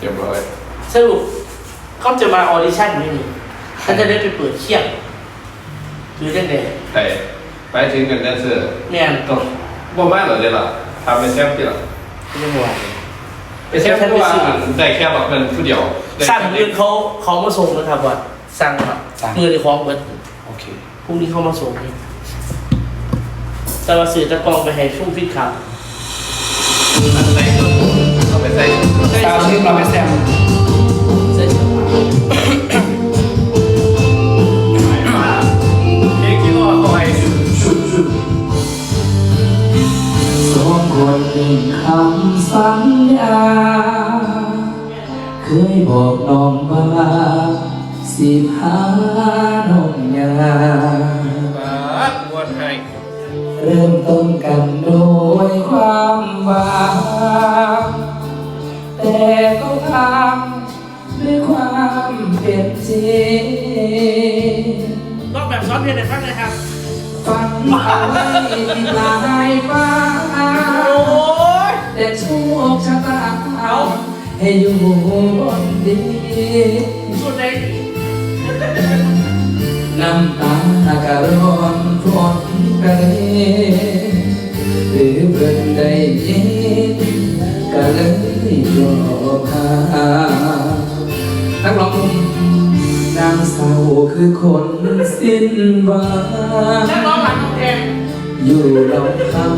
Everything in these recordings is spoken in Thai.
เรียบร้อย สรุปเขาจะมาออดิชั่นไหมนี่เขาจะได้ไปเปิดเชียงหรือยังไงแต่ไปถึงกันแดนเซอร์แม่นต้องบ่มากเหรอเดี๋ยวล่ะทำเป็นแชมป์ที่ล่ะไม่ได้หวานเป็นแชมป์เพราะว่าได้แค่แบบเงินผู้เดียวได้สั่งแค่เงินเขาเขามาส่งนะครับว่าสั่งครับสั่งเงินในของเบิดโอเคพรุ่งนี้เขามาส่งนี่แต่ว่าสื่อตะกล้องไปให้ช่วงฟิตครับมันใส่เอาไปใส่ซาวชื่อเราไม่แซมเสื้อเชิ้ตผ้าเองคิดว่าเขาให้สองคนหนึ่งคำสัญญา เคยบอกน้องว่าสิพาน้องยาบาดงวดให้เริ่มต้นกันโดยความหวาน แต่ก็ทำด้วยความเป็นจริงรอบแบบซ้อนเพลงไหนบ้างเลยครับฝันเอาไว้ที่ปลายฟ้าโอ้ยแต่โชคชะตาให้อยู่บนดิสุดไหนน้ำตากะร้อนฝนกะเลหรือเพิ่นได้ยินก็เลย ยอมหานักร้องนางเศร้าคือคนสิ้นหวังนักร้องหลังกำแพงอยู่ลำพัง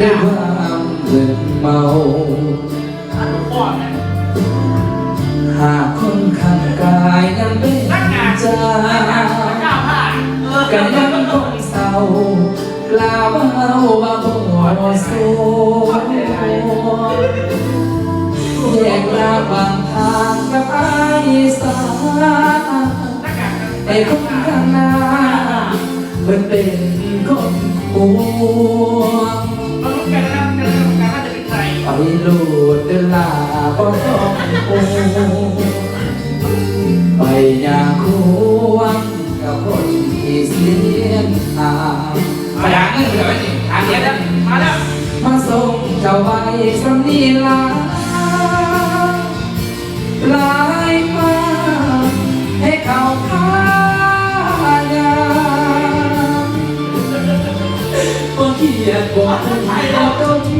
ด้วยความมึนเมาอันหลวงพ่อนะหากคนข้างกายนั้นเป็นใจกันยังคงเศร้ากล่าวว่าว่าบ่สู้ ยกลาบางทางกับไอ้สาไอ้คนข้างหน้าเพิ่นเป็นคนป่วงมาลุ้นกันนะครับกันะว่าจะเป็นใครไปโลดเดลาบ่ต้องโอ้ไปอยากควงกับคนที่เสียงทางมาด่าเงินเหลือไว้สิทางเดียวมาแล้วมาส่งเจ้าไว้สำนีลา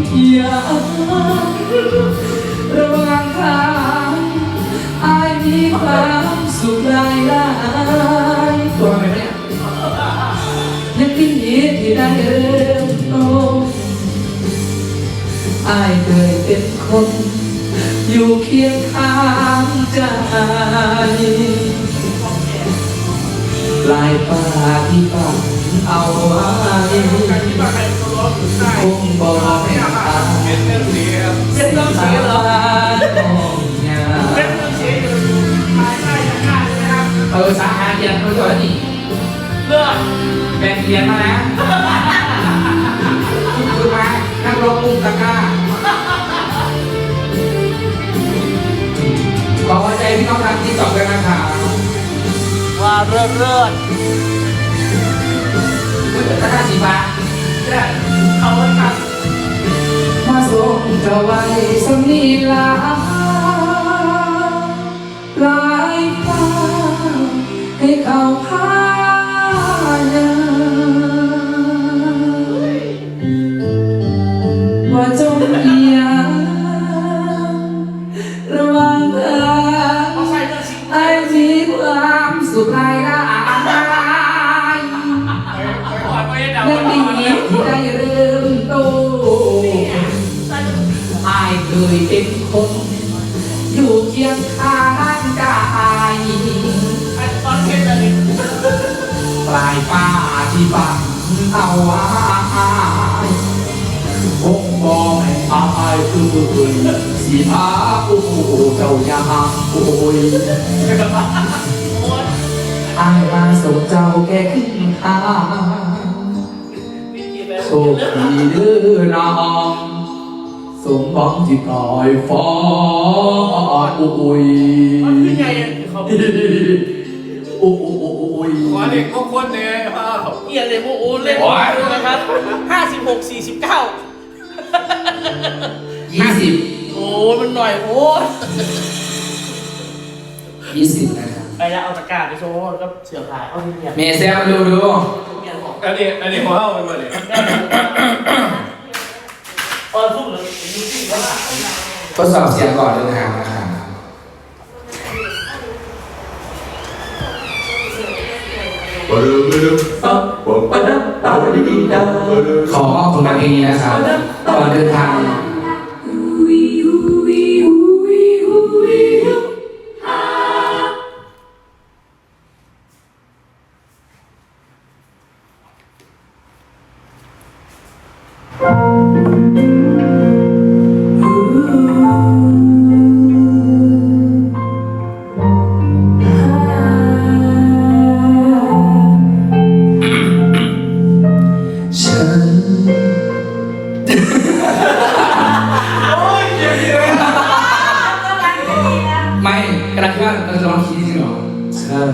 องเกียดระว่างทางอายมีความสุขหลายหลายๆตัวมันเนี่ยยังคิดดีที่ได้เริ่มต้นอายเคยเป็นคน อยู่เคียงข้างใจลายฟ้าที่ฝัน เอาไว้คิดว่าใครตัวร้อนหรือใต้คงบอกให้ตาเป็นเรื่องเสียเป็นเรื่องเสียเหรอของยาเป็นเรื่องเสียอยู่ภายใต้ยังหน้าเลยนะครับเออสาหาเรียนเขาตัวนี้เลือกแบ่งเรียนมานะคือมานักร้องมุงตะกร้าขอหัวใจพี่น้องทางที่ตอบกันนะครับว่าเลิศเลิศคุณ ตาสีฟ้าเขาเลยครับมาส่งเจ้าไว้สมนีลาลายฟ้าให้เขาพา ยเคยเป็นคน อยู่เคียงข้างกายตอนเพลงเลยปลายฟ้าที่ฝันเอาไว้คงบอกให้อายคือสีพาผู้เจ้ายามโอ้ยอายมาส่งเจ้าแก่ขึ้นทางโชคดีเด้อน้อง สมหวังที่ปล่อยฟ้าอุ้ยมันคือไงเขาอุ้ยขอเด็กพวกคนเนี่ยพ่อเอียเลยโมโอเล่นนะครับห้าสิบหกสี่สิบเก้ายี่สิบโอ้ยมันหน่อยโอ้ยยี่สิบนะครับไปแล้วเอาตะกร้าไปโชว์แล้วก็เสือผายเอาที่เนี่ยเมย์แซมดูดูเมียบอกอันนี้อันนี้ของเฮาเป็นมาเลยแม่เออทุ่มเลยยูซี่ก็ได้ทดสอบเสียงก่อนเดินทางนะครับขอมอบผลงาเพลงนี้นะครับก่อนเดินทาง ไม่กระดาษที่ว่าเราจะลองคิดจริงหรอฉัน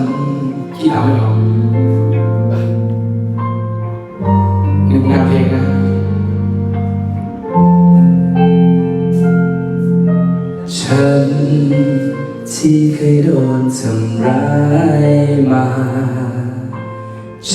คิดเอาไม่หรอ ฉัน ที่เคยโดนทำร้ายมา ใจ